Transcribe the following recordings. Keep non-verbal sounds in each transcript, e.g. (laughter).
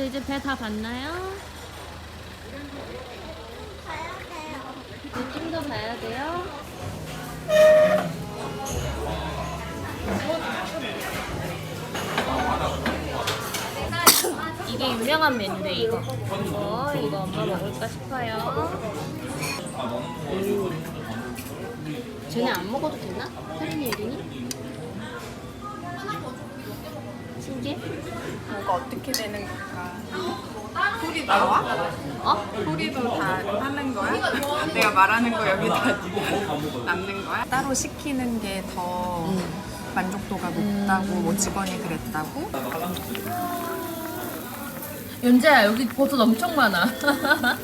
근데 이제 배 다 봤나요? 가야 돼요. 좀 더 봐야 돼요. 이게 유명한 메뉴래 이거. 이거 이거 엄마 먹을까 싶어요. 쟤네 안 먹어도 되나? 혜린이 예린이? 신기해? 뭐가 어떻게 되는 걸까? 소리 나와? 어? 소리도 다 하는 거야? 내가 말하는 거 여기 다 (laughs) 남는 거야? 따로 시키는 게 더 만족도가 높다고 뭐 직원이 그랬다고? 연재야 여기 버섯 엄청 많아. (laughs)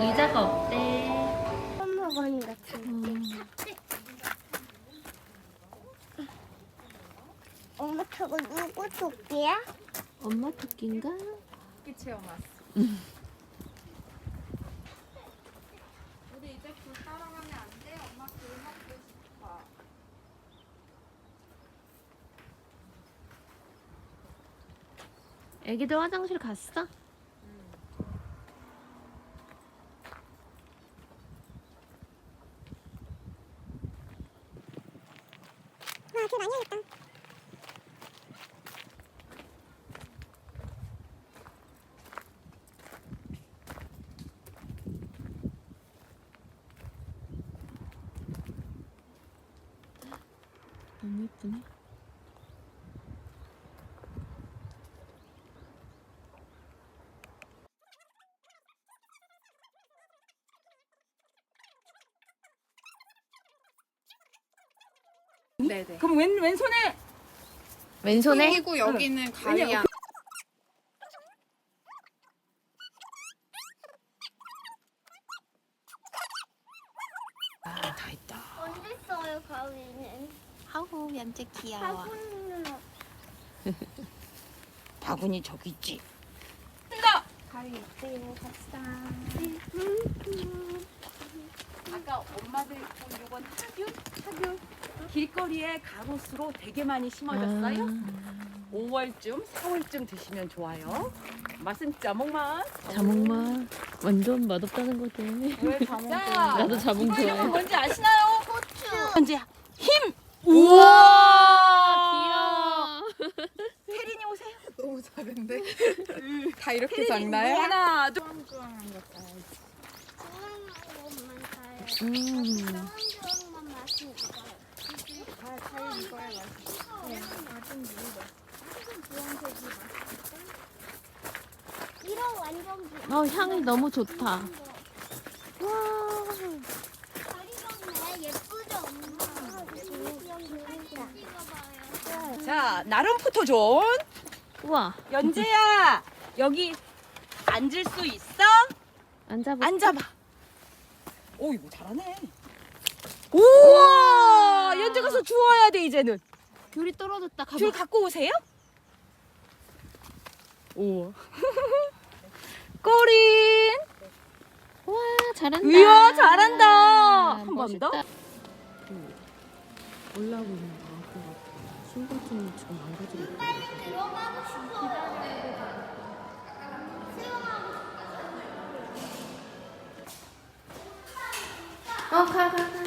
의자가 없대. 먹어니 같은. 엄마 저거 누구 토끼야? 엄마 토끼인가? 토끼 체험 왔어. 우리 이제 굴 따라가면 안 돼? 엄마 굴 먹고 싶어. 애기들 화장실 갔어? 아, 그 많이 하겠다. 너무 예쁘네. 네네. 그럼 왼 왼손에 왼손에 고 여기는 가위야. 다 있다. 언제 써요 가위는? 하우 연재 귀여워. 바구니는 없. (laughs) 바구니 저기 있지. 가위 있대요. 갑시다. 음, 아까 엄마들 본 요건 하귤? 하귤. 길거리에 가로수로 되게 많이 심어졌어요. 아. 5월쯤, 4월쯤 드시면 좋아요. 맛은 자몽맛. 자몽맛 완전 맛없다는 거지. 왜 자몽? 나도 자몽 이거 이름은 좋아해. 뭔지 아시나요? 고추. 연재야. 힘. 우와 귀여워. 혜린이 오세요. 너무 작은데? 다 이렇게 작나요? 하나, 둘. 봐야지. 주황한 것만 사요. 음. 주황주황만 맛이 있어요. 다, 다 익어야 맛있어. 아직 익어. 주황색이 맛있을까? 이런 완전 어 향이 너무 좋다. 와. 예쁘죠 엄마. 찍어봐요. 자, 나름 포토존. 우와 연재야, 여기 앉을 수 있어? 앉아봐. 앉아봐. 오, 이거 잘하네. 우와! 연재 가서 주워야 돼, 이제는. 귤이 떨어졌다. 가봐. 줄 갖고 오세요. 오. (laughs) 꼬린. 와 잘한다. 이야, 잘한다. 한번 멋있다. 더? 올라오고 있는 것 같아. 신분증이 지금 안 가지고 있다. 빨리 들어가고 싶어. 어, 가, 가, 가.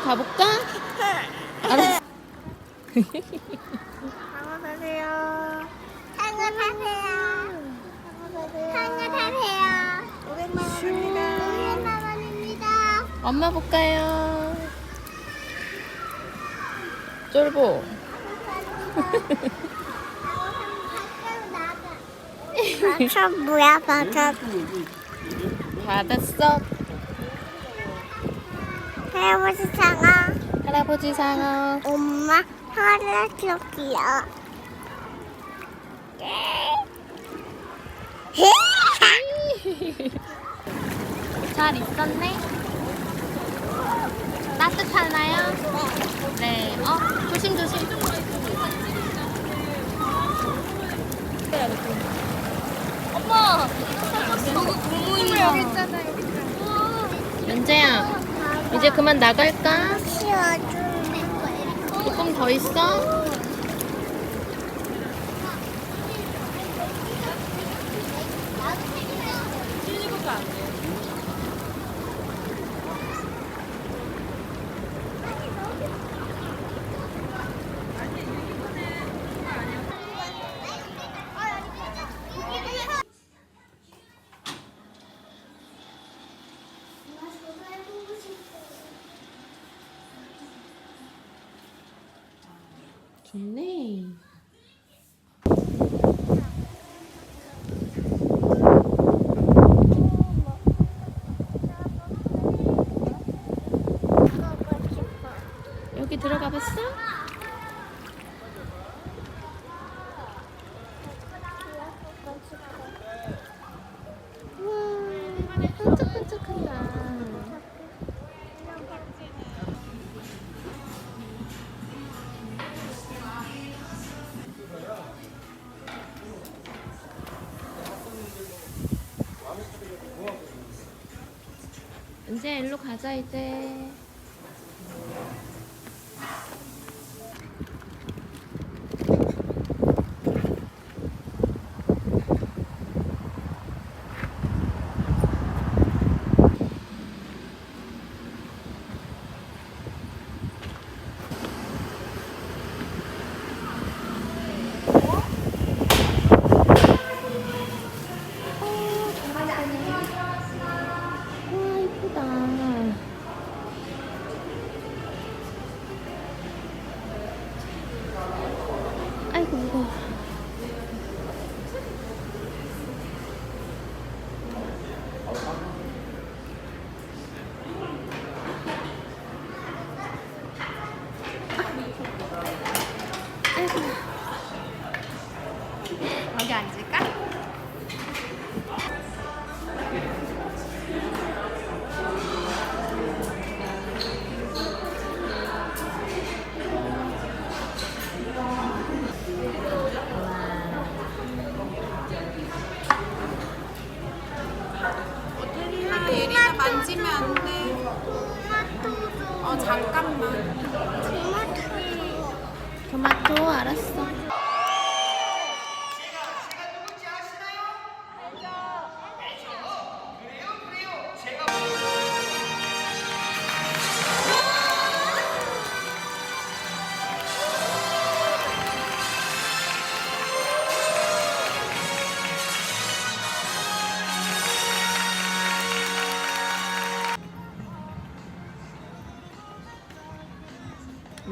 가볼까? 알았어. 상어 사세요. 상어 사세요. 상어 사세요. 500만 원입니다. 500만 원입니다. 엄마 볼까요? 쫄보. (laughs) 마첩 뭐야 마첩 받았어. 할아버지 상어 할아버지 상어. 엄마 할아버지 귀여워 잘 있었네? 따뜻하나요? 네. 어, 조심조심. 엄마! 공무인이야. 여기 있잖아, 여기 있잖아. 연재야, 이제 그만 나갈까? 조금 더 있어? 좋네. 여기 들어가 봤어? 가자 이제.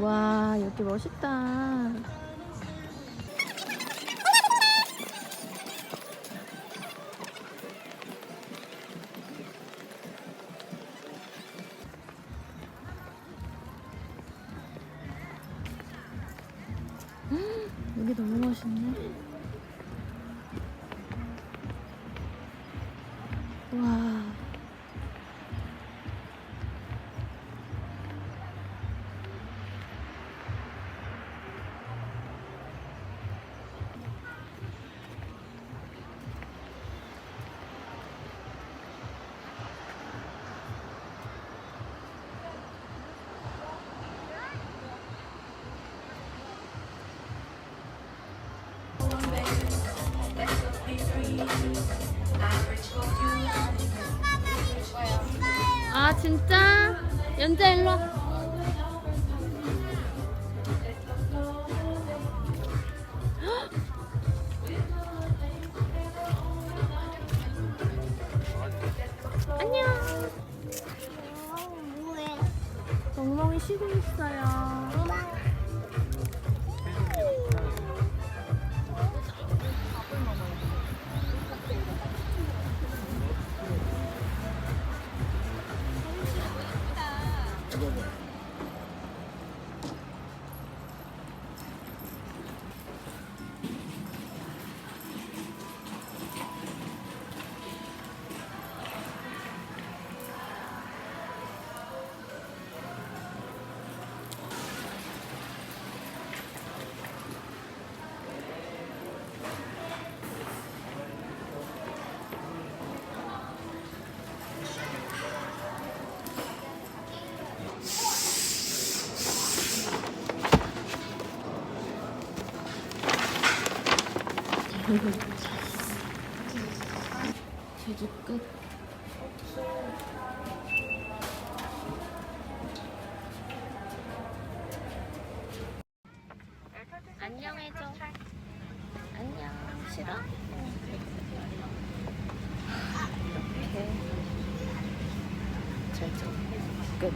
와 여기 멋있다. 여기 너무 멋있네. 아 진짜? 연재 일로 (gasps) 안녕 아, 멍멍이 쉬고 있어요. 제주 끝. 안녕해줘. 안녕. 싫어? 이렇게 제주 끝.